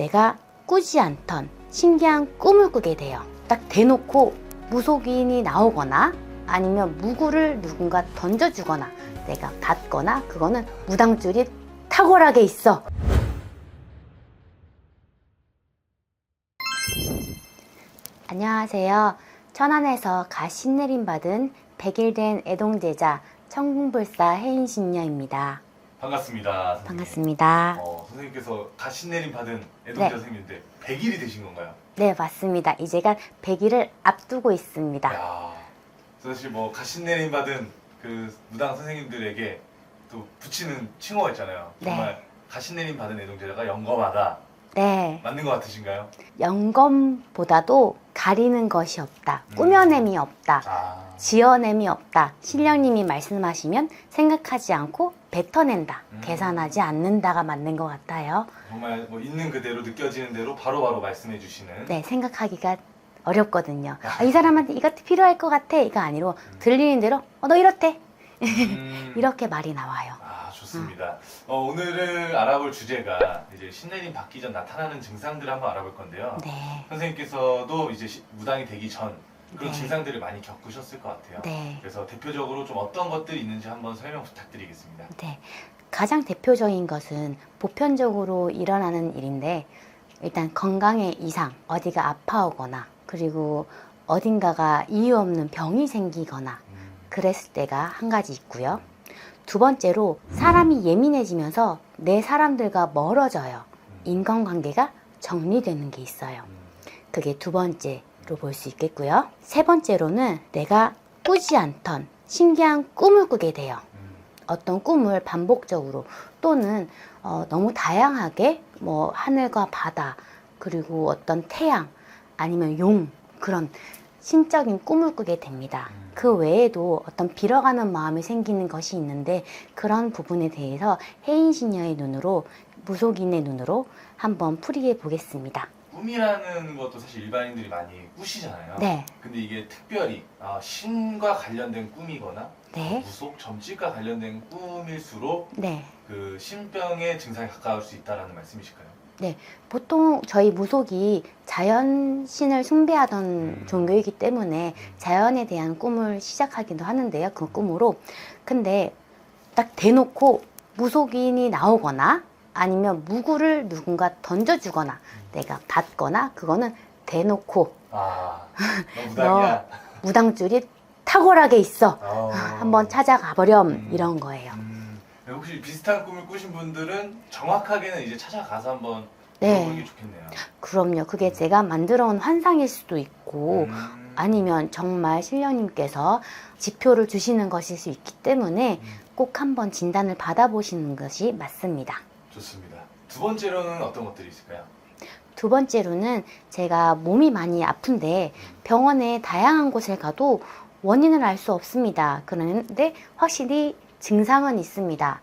내가 꾸지 않던 신기한 꿈을 꾸게 돼요. 딱 대놓고 무속인이 나오거나 아니면 무구를 누군가 던져주거나 내가 받거나 그거는 무당줄이 탁월하게 있어. 안녕하세요. 천안에서 가신내림 받은 100일 된 애동제자 청궁불사 혜인신녀입니다. 반갑습니다. 선생님. 반갑습니다. 어, 선생님께서 가신내림 받은 네. 애동자 선생님인데 100일이 되신 건가요? 네, 맞습니다. 이제가 100일을 앞두고 있습니다. 야, 사실 뭐 가신내림 받은 그 무당 선생님들에게 또 붙이는 칭호가 있잖아요. 네. 정말 가신내림 받은 애동자가 영검하다. 네, 맞는 것 같으신가요? 영검보다도 가리는 것이 없다. 음. 꾸며냄이 없다. 아, 지어냄이 없다. 신령님이 말씀하시면 생각하지 않고 뱉어낸다. 음. 계산하지 않는다가 맞는 것 같아요. 정말 뭐 있는 그대로 느껴지는 대로 바로바로 말씀해 주시는. 네, 생각하기가 어렵거든요. 아, 이 사람한테 이것도 필요할 것 같아. 이거 아니로 들리는 대로 어, 너 이렇대. 음. 이렇게 말이 나와요. 아 좋습니다. 어, 오늘은 알아볼 주제가 이제 신내림 받기 전 나타나는 증상들을 한번 알아볼 건데요. 네, 선생님께서도 이제 시- 무당이 되기 전 그런 네. 증상들을 많이 겪으셨을 것 같아요. 네, 그래서 대표적으로 좀 어떤 것들이 있는지 한번 설명 부탁드리겠습니다. 네. 가장 대표적인 것은 보편적으로 일어나는 일인데 일단 건강에 이상, 어디가 아파오거나 그리고 어딘가가 이유 없는 병이 생기거나 음, 그랬을 때가 한 가지 있고요. 두 번째로 사람이 예민해지면서 내 사람들과 멀어져요. 인간관계가 정리되는 게 있어요. 음, 그게 두 번째로 볼 수 있겠고요. 세 번째로는 내가 꾸지 않던 신기한 꿈을 꾸게 돼요. 음, 어떤 꿈을 반복적으로 또는 어, 너무 다양하게 뭐 하늘과 바다 그리고 어떤 태양 아니면 용 그런 신적인 꿈을 꾸게 됩니다. 음. 그 외에도 어떤 빌어가는 마음이 생기는 것이 있는데 그런 부분에 대해서 혜인신녀의 눈으로 무속인의 눈으로 한번 풀이해 보겠습니다. 꿈이라는 것도 사실 일반인들이 많이 꾸시잖아요. 네, 근데 이게 특별히 아, 신과 관련된 꿈이거나 네, 무속 점집과 관련된 꿈일수록 네. 그 신병의 증상에 가까울 수 있다라는 말씀이실까요? 보통 저희 무속이 자연신을 숭배하던 음. 종교이기 때문에 자연에 대한 꿈을 시작하기도 하는데요. 그 꿈으로. 근데 딱 대놓고 무속인이 나오거나 아니면 무구를 누군가 던져주거나 내가 받거나 그거는 대놓고 아, 너. 무당줄이 탁월하게 있어. 어. 한번 찾아가 버렴 음. 이런 거예요. 음, 혹시 비슷한 꿈을 꾸신 분들은 정확하게는 이제 찾아가서 한번 네. 물어보는 게 좋겠네요. 그럼요. 그게 제가 만들어 온 환상일 수도 있고 음. 아니면 정말 신령님께서 지표를 주시는 것일 수 있기 때문에 음, 꼭 한번 진단을 받아보시는 것이 맞습니다. 좋습니다. 두 번째로는 어떤 것들이 있을까요? 두 번째로는 제가 몸이 많이 아픈데 병원에 다양한 곳을 가도 원인을 알 수 없습니다. 그런데 확실히 증상은 있습니다.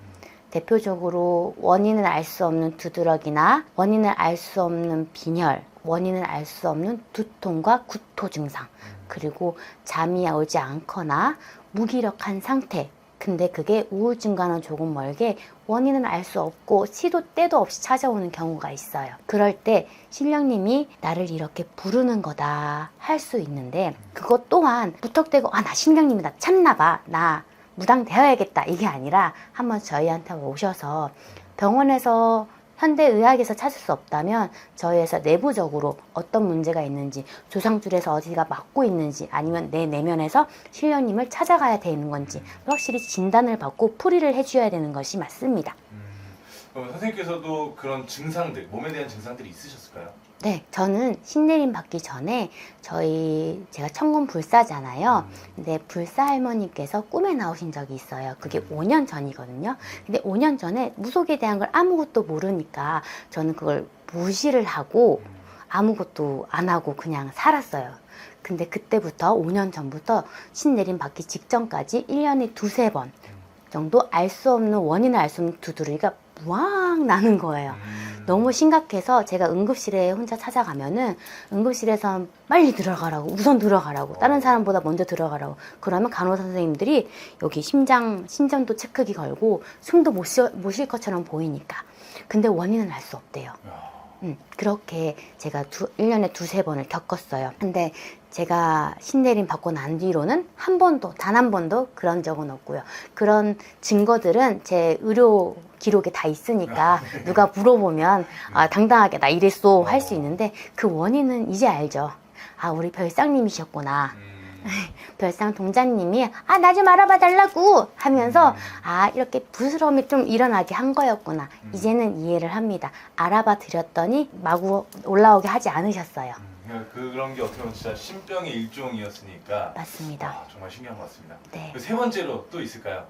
대표적으로 원인을 알 수 없는 두드러기나 원인을 알 수 없는 빈혈, 원인을 알 수 없는 두통과 구토 증상, 그리고 잠이 오지 않거나 무기력한 상태. 근데 그게 우울증과는 조금 멀게 원인은 알 수 없고 시도 때도 없이 찾아오는 경우가 있어요. 그럴 때 신령님이 나를 이렇게 부르는 거다 할 수 있는데 그것 또한 무턱대고 아 나 신령님이다 참나봐 나 무당 되어야겠다 이게 아니라 한번 저희한테 오셔서 병원에서 현대의학에서 찾을 수 없다면 저희에서 내부적으로 어떤 문제가 있는지 조상줄에서 어디가 막고 있는지 아니면 내 내면에서 신령님을 찾아가야 되는 건지 확실히 진단을 받고 풀이를 해줘야 되는 것이 맞습니다. 음, 그럼 선생님께서도 그런 증상들, 몸에 대한 증상들이 있으셨을까요? 네, 저는 신내림 받기 전에 저희 제가 천군 불사잖아요. 음, 근데 불사 할머니께서 꿈에 나오신 적이 있어요. 그게 5년 전이거든요. 근데 5년 전에 무속에 대한 걸 아무것도 모르니까 저는 그걸 무시를 하고 음, 아무것도 안 하고 그냥 살았어요. 근데 그때부터 5년 전부터 신내림 받기 직전까지 1년에 두세 번 정도 알 수 없는 원인을 알 수 없는 두드러기가 무악 나는 거예요. 음. 너무 심각해서 제가 응급실에 혼자 찾아가면은 응급실에서 빨리 들어가라고 우선 들어가라고 다른 사람보다 먼저 들어가라고 그러면 간호사 선생님들이 여기 심장 심전도 체크기 걸고 숨도 못, 쉬, 못쉴 것처럼 보이니까 근데 원인은 알 수 없대요 야, 음, 그렇게 제가 두, 1년에 두세 번을 겪었어요. 근데 제가 신내림 받고 난 뒤로는 한 번도, 단 한 번도 그런 적은 없고요. 그런 증거들은 제 의료 기록에 다 있으니까 누가 물어보면 아, 당당하게 나 이랬어 할수 있는데 그 원인은 이제 알죠. 아, 우리 별상님이셨구나. 음, 별상 동자님이 아, 나 좀 알아봐 달라고 하면서 아, 이렇게 부스럼이 좀 일어나게 한 거였구나. 음. 이제는 이해를 합니다. 알아봐 드렸더니 마구 올라오게 하지 않으셨어요. 그러니까 그런 게 어떻게 보면 진짜 신병의 일종이었으니까 맞습니다. 아, 정말 신기한 것 같습니다. 네. 그세 번째로 또 있을까요?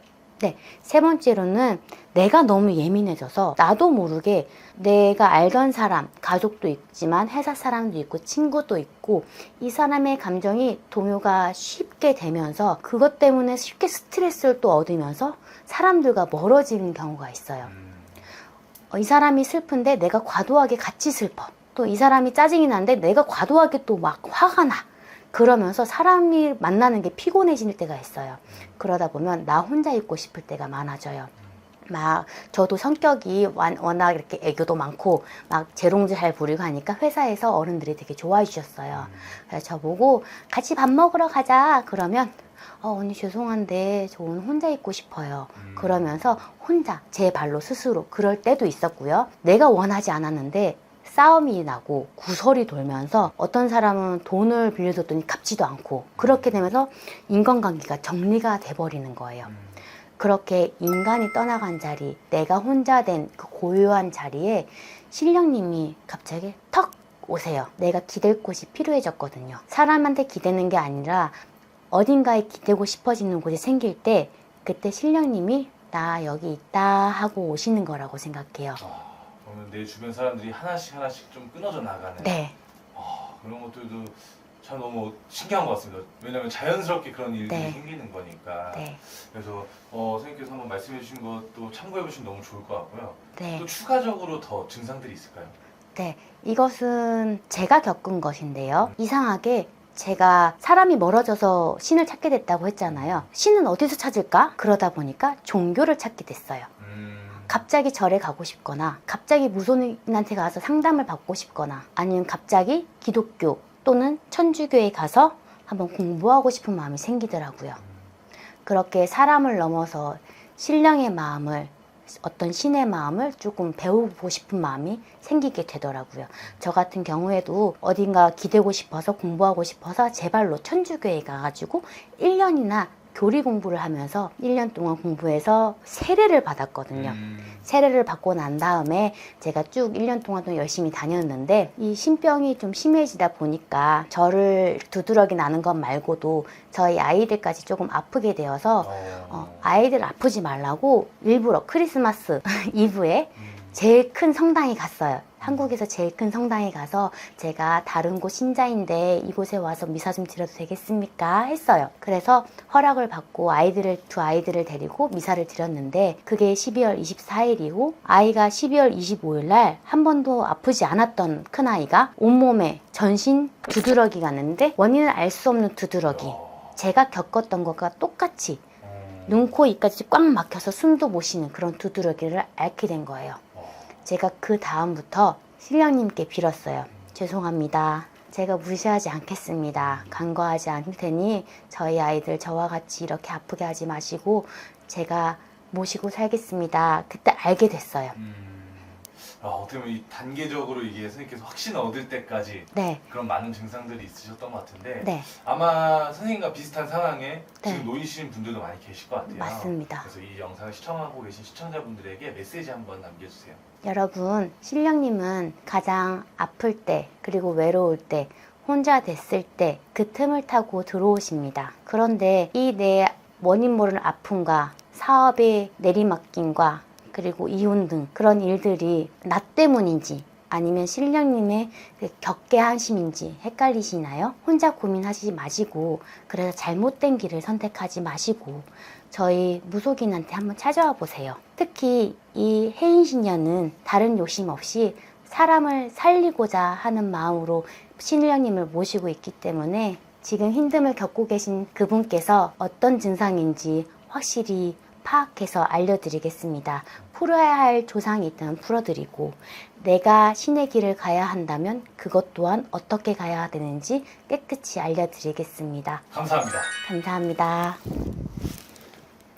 세 번째로는 내가 너무 예민해져서 나도 모르게 내가 알던 사람, 가족도 있지만 회사 사람도 있고 친구도 있고 이 사람의 감정이 동요가 쉽게 되면서 그것 때문에 쉽게 스트레스를 또 얻으면서 사람들과 멀어지는 경우가 있어요. 음, 어, 이 사람이 슬픈데 내가 과도하게 같이 슬퍼. 또 이 사람이 짜증이 나는데 내가 과도하게 또 막 화가 나. 그러면서 사람이 만나는 게 피곤해질 때가 있어요. 그러다 보면 나 혼자 있고 싶을 때가 많아져요. 막 저도 성격이 완- 워낙 이렇게 애교도 많고 막 재롱도 잘 부리고 하니까 회사에서 어른들이 되게 좋아해 주셨어요. 그래서 저보고 같이 밥 먹으러 가자 그러면 어, 언니 죄송한데 저 오늘 혼자 있고 싶어요. 음. 그러면서 혼자 제 발로 스스로 그럴 때도 있었고요. 내가 원하지 않았는데 싸움이 나고 구설이 돌면서 어떤 사람은 돈을 빌려줬더니 갚지도 않고 그렇게 되면서 인간관계가 정리가 돼버리는 거예요. 음, 그렇게 인간이 떠나간 자리, 내가 혼자 된 그 고요한 자리에 신령님이 갑자기 턱 오세요. 내가 기댈 곳이 필요해졌거든요. 사람한테 기대는 게 아니라 어딘가에 기대고 싶어지는 곳이 생길 때 그때 신령님이 나 여기 있다 하고 오시는 거라고 생각해요. 내 주변 사람들이 하나씩 하나씩 좀 끊어져 나가는 네, 아, 그런 것들도 참 너무 신기한 것 같습니다. 왜냐하면 자연스럽게 그런 일들이 네. 생기는 거니까. 네, 그래서 어, 선생님께서 한번 말씀해 주신 것도 참고해 보시면 너무 좋을 것 같고요. 네. 또 추가적으로 더 증상들이 있을까요? 네, 이것은 제가 겪은 것인데요. 이상하게 제가 사람이 멀어져서 신을 찾게 됐다고 했잖아요. 신은 어디서 찾을까? 그러다 보니까 종교를 찾게 됐어요. 음, 갑자기 절에 가고 싶거나, 갑자기 무속인한테 가서 상담을 받고 싶거나, 아니면 갑자기 기독교 또는 천주교에 가서 한번 공부하고 싶은 마음이 생기더라고요. 그렇게 사람을 넘어서 신령의 마음을 어떤 신의 마음을 조금 배우고 싶은 마음이 생기게 되더라고요. 저 같은 경우에도 어딘가 기대고 싶어서 공부하고 싶어서 제 발로 천주교에 가가지고 1년이나 교리 공부를 하면서 1년 동안 공부해서 세례를 받았거든요. 음, 세례를 받고 난 다음에 제가 쭉 1년 동안 또 열심히 다녔는데 이 신병이 좀 심해지다 보니까 저를 두드러기 나는 것 말고도 저희 아이들까지 조금 아프게 되어서 어, 어, 아이들 아프지 말라고 일부러 크리스마스 이브에 음, 제일 큰 성당에 갔어요. 한국에서 제일 큰 성당에 가서 제가 다른 곳 신자인데 이곳에 와서 미사 좀 드려도 되겠습니까? 했어요. 그래서 허락을 받고 아이들을 두 아이들을 데리고 미사를 드렸는데 그게 12월 24일이고 아이가 12월 25일 날 한 번도 아프지 않았던 큰 아이가 온몸에 전신 두드러기가 났는데 원인을 알 수 없는 두드러기. 어, 제가 겪었던 것과 똑같이 어, 눈, 코, 입까지 꽉 막혀서 숨도 못 쉬는 그런 두드러기를 앓게 된 거예요. 어, 제가 그 다음부터 신령님께 빌었어요. 죄송합니다. 제가 무시하지 않겠습니다. 간과하지 않을 테니 저희 아이들 저와 같이 이렇게 아프게 하지 마시고 제가 모시고 살겠습니다. 그때 알게 됐어요. 음, 아, 어떻게 보면 이 단계적으로 이게 선생님께서 확신을 얻을 때까지 네, 그런 많은 증상들이 있으셨던 것 같은데 네, 아마 선생님과 비슷한 상황에 네. 지금 놓이신 분들도 많이 계실 것 같아요. 맞습니다. 그래서 이 영상을 시청하고 계신 시청자분들에게 메시지 한번 남겨주세요. 여러분, 신령님은 가장 아플 때, 그리고 외로울 때, 혼자 됐을 때, 그 틈을 타고 들어오십니다. 그런데 이 내 원인 모르는 아픔과 사업의 내리막김과 그리고 이혼 등 그런 일들이 나 때문인지 아니면 신령님의 그 격계하심인지 헷갈리시나요? 혼자 고민하시지 마시고 그래서 잘못된 길을 선택하지 마시고 저희 무속인한테 한번 찾아와 보세요. 특히 이 해인신녀는 다른 욕심 없이 사람을 살리고자 하는 마음으로 신령님을 모시고 있기 때문에 지금 힘듦을 겪고 계신 그분께서 어떤 증상인지 확실히 파악해서 알려드리겠습니다. 풀어야 할 조상이 있다면 풀어드리고 내가 신의 길을 가야 한다면 그것 또한 어떻게 가야 되는지 깨끗이 알려드리겠습니다. 감사합니다. 감사합니다.